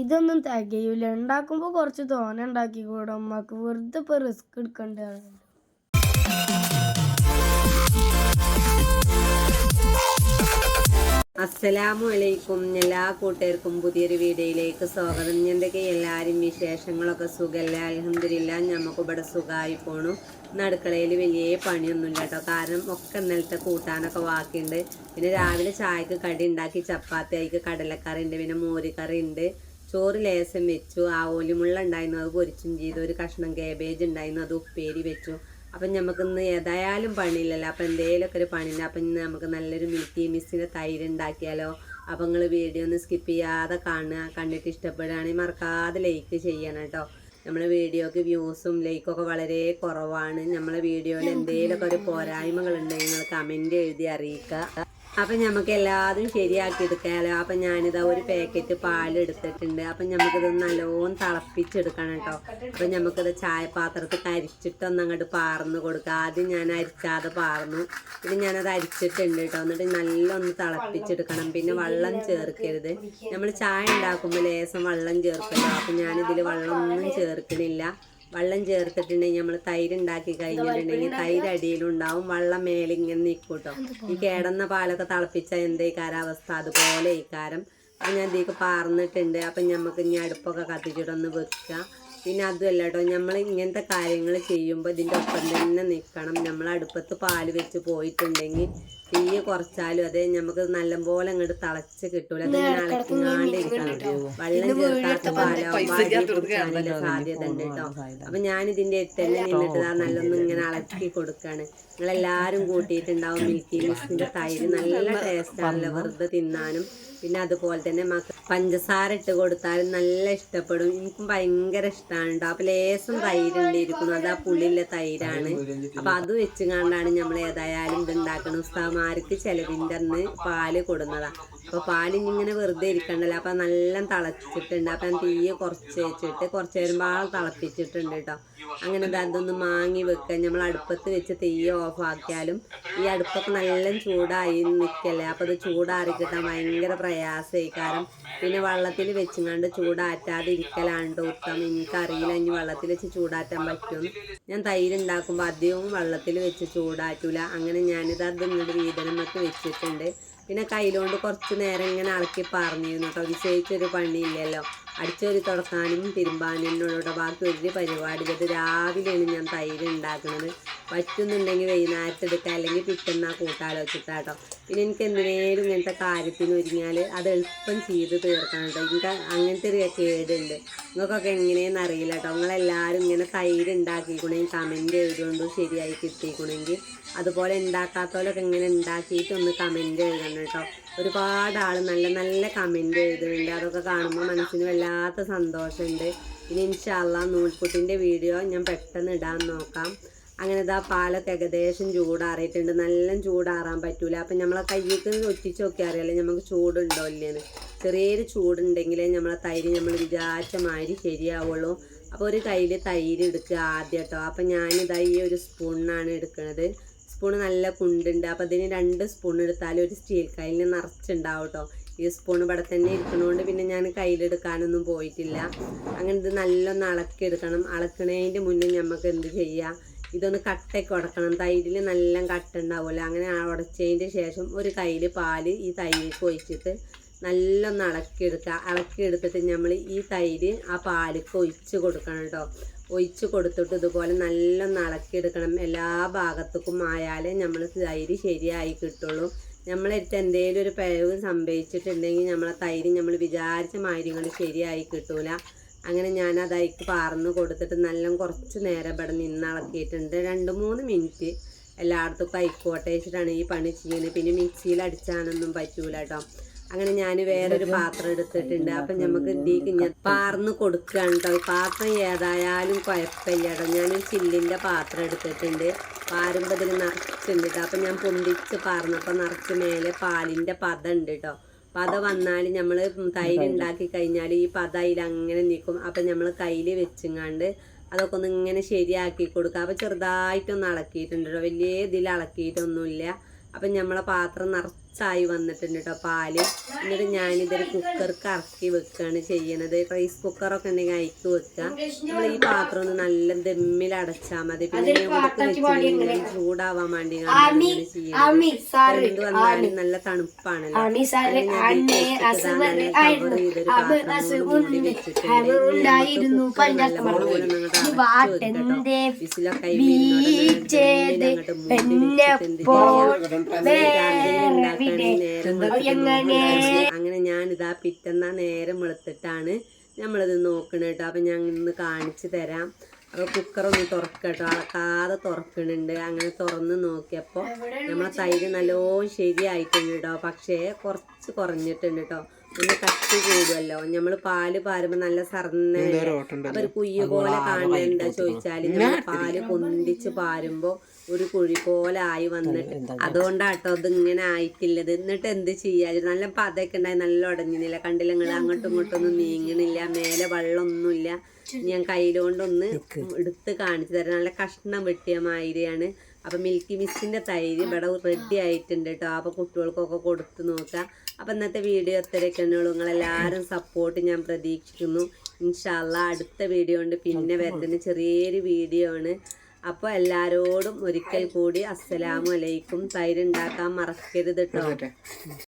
ഇതൊന്നും തികയൂല. ഉണ്ടാക്കുമ്പോൾ കുറച്ച് തോന ഉണ്ടാക്കി കൂടെ. ഉമ്മക്ക് വെറുതെ ഇപ്പോൾ റിസ്ക് എടുക്കേണ്ടതാണ് അസ്സലാമു അലൈക്കും എല്ലാ കൂട്ടുകാർക്കും പുതിയൊരു വീഡിയോയിലേക്ക് സ്വാഗതം. എന്തൊക്കെ എല്ലാവരും വിശേഷങ്ങളൊക്കെ സുഖമല്ല അലഹമില്ല നമുക്ക് ഇവിടെ സുഖമായി പോണു. നടുക്കളയിൽ വലിയ പണിയൊന്നുമില്ല കേട്ടോ. കാരണം ഒക്കെ ഇന്നലത്തെ കൂട്ടാനൊക്കെ ബാക്കിയുണ്ട് പിന്നെ രാവിലെ ചായക്ക് കടി ഉണ്ടാക്കി ചപ്പാത്തി ആയിക്ക് കടലക്കറി ഉണ്ട് പിന്നെ മോരിക്കറി ഉണ്ട്. ചോറ് ലേസം വെച്ചു ആ ഓലിമുള്ള ഉണ്ടായിരുന്നു അത് പൊരിച്ചും ചെയ്തു ഒരു കഷ്ണം കേബേജ് ഉണ്ടായിരുന്നു അത് ഉപ്പേരി വെച്ചു. അപ്പം നമുക്ക് ഇന്ന് ഏതായാലും പണിയില്ലല്ലോ. അപ്പം എന്തേലൊക്കെ ഒരു പണിയില്ല അപ്പം ഇന്ന് നമുക്ക് നല്ലൊരു മിൽക്കി മിസ്സിന്റെ തൈര് ഉണ്ടാക്കിയാലോ? അപ്പം നിങ്ങൾ വീഡിയോ ഒന്ന് സ്കിപ്പ് ചെയ്യാതെ കാണുക. കണ്ടിട്ട് ഇഷ്ടപ്പെടുകയാണെങ്കിൽ മറക്കാതെ ലൈക്ക് ചെയ്യണം കേട്ടോ. നമ്മളെ വീഡിയോക്ക് വ്യൂസും ലൈക്കൊക്കെ വളരെ കുറവാണ്. നമ്മളെ വീഡിയോയിൽ എന്തെങ്കിലുമൊക്കെ ഒരു പോരായ്മകളുണ്ടെങ്കിൽ നിങ്ങൾ കമന്റ് എഴുതി അറിയിക്കുക. അപ്പം നമുക്ക് എല്ലാതും ശരിയാക്കി എടുക്കാമല്ലോ അപ്പം ഞാനിതാ ഒരു പാക്കറ്റ് പാൽ എടുത്തിട്ടുണ്ട്. അപ്പം നമുക്കിത് നല്ലോണം തിളപ്പിച്ചെടുക്കണം കേട്ടോ. അപ്പം നമുക്കിത് ചായപാത്രത്തിൽ കരിച്ചിട്ടൊന്ന് അങ്ങോട്ട് പാർന്ന് കൊടുക്കുക ആദ്യം ഞാൻ അരിച്ചാതെ പാർന്നു. പിന്നെ ഞാനത് അരിച്ചിട്ടുണ്ട് കേട്ടോ. എന്നിട്ട് നല്ലൊന്ന് തിളപ്പിച്ചെടുക്കണം. പിന്നെ വെള്ളം ചേർക്കരുത്. നമ്മൾ ചായ ഉണ്ടാക്കുമ്പോൾ ലേസം വെള്ളം ഞാൻ അപ്പം ഞാനിതിൽ വെള്ളമൊന്നും ചേർക്കണില്ല. വെള്ളം ചേർത്തിട്ടുണ്ടെങ്കിൽ നമ്മൾ തൈര് ഉണ്ടാക്കി കഴിഞ്ഞിട്ടുണ്ടെങ്കിൽ തൈര് അടിയിലുണ്ടാവും വെള്ളം മേലെ ഇങ്ങനെ നിൽക്കും കേട്ടോ ഈ കേടന്ന പാലൊക്കെ തിളപ്പിച്ച എന്തേ കാലാവസ്ഥ അതുപോലെ ഇക്കാരം അപ്പം ഞാൻ ഇതിലേക്ക് പാർന്നിട്ടുണ്ട്. അപ്പം നമുക്ക് ഇനി അടുപ്പൊക്കെ കത്തിച്ചിട്ടൊന്ന് വെക്കുക പിന്നെ അതുമല്ല കേട്ടോ നമ്മൾ ഇങ്ങനത്തെ കാര്യങ്ങൾ ചെയ്യുമ്പോൾ ഇതിന്റെ ഒപ്പം തന്നെ നിൽക്കണം നമ്മൾ അടുപ്പത്ത് പാൽ വെച്ച് പോയിട്ടുണ്ടെങ്കിൽ തീ കുറച്ചാലും അതെ നമുക്ക് നല്ലപോലെ അങ്ങോട്ട് തിളച്ച് കിട്ടൂല. വെള്ളം ചേർക്കാത്ത പാലാവുമ്പോൾ സാധ്യത ഉണ്ട് കേട്ടോ അപ്പൊ ഞാൻ ഇതിന്റെ തന്നെ നിന്നിട്ട് ദാ നല്ലൊന്നും ഇങ്ങനെ അളക്കി കൊടുക്കാണ്. നിങ്ങളെല്ലാരും കൂട്ടിയിട്ടുണ്ടാവും മിൽക്കി മിക്സിന്റെ തൈര്. നല്ല ടേസ്റ്റ് ആണല്ലോ വെറുതെ തിന്നാനും. പിന്നെ അതുപോലെ തന്നെ മക്ക പഞ്ചസാര ഇട്ട് കൊടുത്താലും നല്ല ഇഷ്ടപ്പെടും. എനിക്കും ഭയങ്കര ഇഷ്ടമാണ് കേട്ടോ അപ്പൊ ലേസം തൈരുണ്ട് ഇരിക്കുന്നു അത് ആ പുള്ളിയിലെ തൈരാണ്. അപ്പൊ അത് വെച്ച് കണ്ടാണ് നമ്മൾ ഏതായാലും ഇത് ഉണ്ടാക്കണം ഉസ്താമാർക്ക് ചെലവിന്റെ അന്ന് പാൽ കൊടുന്നതാ. അപ്പൊ പാലിങ്ങനെ വെറുതെ ഇരിക്കണ്ടല്ലോ. അപ്പൊ നല്ല തിളച്ചിട്ടുണ്ട്. അപ്പൊ ഞാൻ തീയെ കുറച്ച് വെച്ചിട്ട് കുറച്ച് നേരം ആൾ തിളപ്പിച്ചിട്ടുണ്ട് കേട്ടോ. അങ്ങനെ അതൊന്ന് മാങ്ങി വെക്കുക. നമ്മൾ അടുപ്പത്ത് വെച്ച് തീയെ ഓഫാക്കിയാലും ഈ അടുപ്പൊക്കെ നല്ല ചൂടായി നിൽക്കല്ലേ അപ്പൊ അത് ചൂടാറി കിട്ടാൻ ഭയങ്കര പ്രയാസമായി. കാരണം പിന്നെ വെള്ളത്തിൽ വെച്ചുകൊണ്ട് ചൂടാറ്റാതെ ഇരിക്കലാണ്ടോ ട്ടോ ഉത്തമം. എനിക്കറിയില്ല ഇനി വെള്ളത്തിൽ വെച്ച് ചൂടാറ്റാൻ പറ്റും ഞാൻ തൈര് ഉണ്ടാക്കുമ്പോൾ അധികവും വെള്ളത്തിൽ വെച്ച് ചൂടാറ്റൂല. അങ്ങനെ ഞാനിത് അത് ഇങ്ങോട്ട് വീതനമൊക്കെ വെച്ചിട്ടുണ്ട്. പിന്നെ കയ്യിലോണ്ട് കുറച്ച് നേരം ഇങ്ങനെ ഇളക്കി പറഞ്ഞിരുന്നു കേട്ടോ. വിശേഷിച്ചൊരു പണിയില്ലല്ലോ. അടിച്ചൊരു തുടക്കാനും തിരുമ്പാനും ഉള്ള ബാക്കി ഒരു പരിപാടി ഇത് രാവിലെയാണ് ഞാൻ തൈര് ഉണ്ടാക്കുന്നത് പറ്റുന്നുണ്ടെങ്കിൽ വൈകുന്നേരത്ത് എടുക്കുക അല്ലെങ്കിൽ പിറ്റന്നാ കൂട്ടാലോചിക്കുക കേട്ടോ പിന്നെ എനിക്ക് എന്തിനേലും ഇങ്ങനത്തെ കാര്യത്തിന് ഒരുങ്ങിയാൽ അത് എളുപ്പം ചെയ്ത് തീർക്കണം കേട്ടോ. എനിക്ക് അങ്ങനത്തെ ഒരു കേടുണ്ട്. നിങ്ങൾക്കൊക്കെ എങ്ങനെയെന്ന് അറിയില്ല കേട്ടോ. നിങ്ങളെല്ലാവരും ഇങ്ങനെ തൈര് ഉണ്ടാക്കിക്കണമെങ്കിൽ കമന്റ് എഴുതുകൊണ്ട് ശരിയായി കിട്ടിക്കണമെങ്കിൽ അതുപോലെ ഉണ്ടാക്കാത്തവരൊക്കെ ഇങ്ങനെ ഉണ്ടാക്കിയിട്ട് ഒന്ന് കമന്റ് എഴുതണം കേട്ടോ. ഒരുപാട് ആൾ നല്ല നല്ല കമന്റ് എഴുതുന്നുണ്ട്. അതൊക്കെ കാണുമ്പോൾ മനസ്സിന് വല്ലാത്ത സന്തോഷമുണ്ട്. ഇനി ഇൻഷാല്ല നൂൽപുട്ടിന്റെ വീഡിയോ ഞാൻ പെട്ടെന്ന് ഇടാൻ നോക്കാം. അങ്ങനെ ഇതാ പാലൊക്കെ ഏകദേശം ചൂടാറിയിട്ടുണ്ട്. നല്ല ചൂടാറാൻ പറ്റൂല. അപ്പം നമ്മളെ കയ്യൊക്കെ ഒറ്റിച്ച് നോക്കി അറിയാലേ നമുക്ക് ചൂടുണ്ടോ ഇല്ലേന്ന് ചെറിയൊരു ചൂടുണ്ടെങ്കിലേ നമ്മളെ തൈര് നമ്മൾ വിചാരിച്ച മാതിരി ശരിയാവുള്ളൂ. അപ്പോൾ ഒരു കയ്യിൽ തൈര് എടുക്കുക ആദ്യം കേട്ടോ. അപ്പം ഞാനിതാ ഈ ഒരു സ്പൂണിനാണ് എടുക്കുന്നത്. സ്പൂൺ നല്ല കുണ്ടുണ്ട്. അപ്പോൾ ഇതിന് രണ്ട് സ്പൂൺ എടുത്താൽ ഒരു സ്റ്റീൽ കയ്യിൽ നിറച്ചുണ്ടാവും കേട്ടോ. ഈ സ്പൂൺ ഇവിടെ തന്നെ ഇരിക്കണോണ്ട് പിന്നെ ഞാൻ കയ്യിലെടുക്കാനൊന്നും പോയിട്ടില്ല. അങ്ങനെ ഇത് നല്ലൊന്ന് അളക്കിയെടുക്കണം അളക്കണതിന്റെ മുന്നേ നമുക്ക് എന്ത് ചെയ്യാം? ഇതൊന്ന് കട്ടയ്ക്ക് ഉടക്കണം. തൈരിൽ നല്ല കട്ട ഉണ്ടാവുമല്ലോ. അങ്ങനെ ഉടച്ചതിന്റെ ശേഷം ഒരു കയ്യിൽ പാൽ ഈ തൈരിലേക്ക് ഒഴിച്ചിട്ട് നല്ലൊന്ന് ഇളക്കിയെടുക്കുക ഇളക്കിയെടുത്തിട്ട് നമ്മൾ ഈ തൈര് ആ പാലിക്ക് ഒഴിച്ച് കൊടുക്കണം കേട്ടോ. ഒഴിച്ച് കൊടുത്തിട്ട് ഇതുപോലെ നല്ലൊന്ന് ഇളക്കിയെടുക്കണം എല്ലാ ഭാഗത്തേക്കും ആയാലേ നമ്മൾ തൈര് ശരിയായി കിട്ടുള്ളൂ. നമ്മളെടുത്ത് എന്തെങ്കിലും ഒരു പിഴവ് സംഭവിച്ചിട്ടുണ്ടെങ്കിൽ നമ്മളെ തൈര് നമ്മൾ വിചാരിച്ച മാതിരി കൊണ്ട് ശരിയായി കിട്ടൂല. അങ്ങനെ ഞാൻ അതൈക്ക് പാർന്ന് കൊടുത്തിട്ട് നല്ല കുറച്ച് നേരം ഇവിടെ നിന്ന് ഇളക്കിയിട്ടുണ്ട്. രണ്ട് മൂന്ന് മിനിറ്റ് എല്ലായിടത്തും കൈക്കോട്ടെ വെച്ചിട്ടാണ് ഈ പണി ചെയ്യുന്നത്. പിന്നെ മിക്സിയിൽ അടിച്ചാനൊന്നും പറ്റൂല കേട്ടോ. അങ്ങനെ ഞാൻ വേറൊരു പാത്രം എടുത്തിട്ടുണ്ട്. അപ്പൊ നമുക്ക് ഇതിലേക്ക് ഞാൻ പാർന്ന് കൊടുക്കുകയാണ് കേട്ടോ. പാത്രം ഏതായാലും കുഴപ്പമില്ല കേട്ടോ. ഞാനൊരു ചില്ലിന്റെ പാത്രം എടുത്തിട്ടുണ്ട്. പാരുമ്പോൾ ഇതിൽ നിറച്ചുണ്ട് കേട്ടോ. അപ്പം ഞാൻ പൊന്തിച്ച് പാർന്നപ്പോൾ നിറച്ച് മേലെ പാലിന്റെ പതണ്ട് കേട്ടോ. പത വന്നാൽ നമ്മൾ തൈര് ഉണ്ടാക്കി കഴിഞ്ഞാൽ ഈ പത അതിൽ അങ്ങനെ നിൽക്കും അപ്പം നമ്മൾ കയ്യിൽ വെച്ചുങ്ങാണ്ട് അതൊക്കെ ഒന്ന് ഇങ്ങനെ ശരിയാക്കി കൊടുക്കുക അപ്പം ചെറുതായിട്ടൊന്ന് ഇളക്കിയിട്ടുണ്ട് കേട്ടോ വലിയ ഇതിൽ ഇളക്കിയിട്ടൊന്നുമില്ല അപ്പം നമ്മളെ പാത്രം നിറച്ച് കുറച്ചായി വന്നിട്ടുണ്ട് കേട്ടോ പാൽ എന്നിട്ട് ഞാനിതൊരു കുക്കർക്ക് ഇറക്കി വെക്കുകയാണ് ചെയ്യണത് റൈസ് കുക്കറൊക്കെ ഉണ്ടെങ്കിൽ അയക്ക് വെക്കുക നമ്മൾ ഈ പാത്രം ഒന്ന് നല്ല ദമ്മിൽ അടച്ചാൽ മതി പിന്നെ ചൂടാവാൻ വേണ്ടി വന്നാലും നല്ല തണുപ്പാണല്ലോ വിസിലൊക്കെ അങ്ങനെ ഞാൻ ഇതാ പിറ്റന്ന നേരം വെളുത്തിട്ടാണ് നമ്മളിത് നോക്കണ കേട്ടോ അപ്പൊ ഞാൻ ഇന്ന് കാണിച്ചു തരാം. അപ്പൊ കുക്കറൊന്ന് തുറക്കട്ടോ അളക്കാതെ തുറക്കണുണ്ട്. അങ്ങനെ തുറന്ന് നോക്കിയപ്പോ നമ്മളെ തൈര് നല്ലോ ശരിയായിട്ടുണ്ട് കേട്ടോ പക്ഷേ കുറച്ച് കുറഞ്ഞിട്ടുണ്ട് കേട്ടോ ഒന്ന് കട്ടി കൂടുമല്ലോ നമ്മൾ പാൽ പാരുമ്പോ നല്ല സർന്ന ഒരു കുയ്യ പോലെ കാണുന്നത് എന്താ ചോദിച്ചാൽ. നമ്മൾ പാൽ കൊന്തിച്ച് പാരുമ്പോ ഒരു കുഴി പോലെ ആയി വന്നിട്ട്. അതുകൊണ്ടാട്ടോ ഇത് ഇങ്ങനെ ആയിട്ടില്ലത്. എന്നിട്ട് എന്ത് ചെയ്യാ? നല്ല പതയൊക്കെ ഉണ്ടായി. നല്ല ഉടഞ്ഞില്ല കണ്ടില്ല നിങ്ങൾ അങ്ങോട്ടും ഇങ്ങോട്ടും ഒന്നും നീങ്ങണില്ല. മേലെ വെള്ളമൊന്നുമില്ല ഞാൻ കയ്യിലുകൊണ്ടൊന്ന് എടുത്ത് കാണിച്ചു തരാം. നല്ല കഷ്ണം വെട്ടിയ മാതിരിയാണ്. അപ്പൊ മിൽക്കി മിസ്സിന്റെ തൈര് ഇവിടെ റെഡി ആയിട്ടുണ്ട് കേട്ടോ അപ്പോൾ കുട്ടികൾക്കൊക്കെ കൊടുത്തു നോക്കാം. അപ്പോൾ ഇന്നത്തെ വീഡിയോ എത്രയൊക്കെ ഉള്ളൂ. നിങ്ങളെല്ലാവരും സപ്പോർട്ട് ഞാൻ പ്രതീക്ഷിക്കുന്നു. ഇൻഷാല്ല അടുത്ത വീഡിയോ ഉണ്ട്. പിന്നെ വരുന്ന ചെറിയൊരു വീഡിയോ ആണ്. അപ്പോൾ എല്ലാവരോടും ഒരിക്കൽ കൂടി അസ്സലാമു അലൈക്കും. തൈര് ഉണ്ടാക്കാൻ മറക്കരുത് കേട്ടോ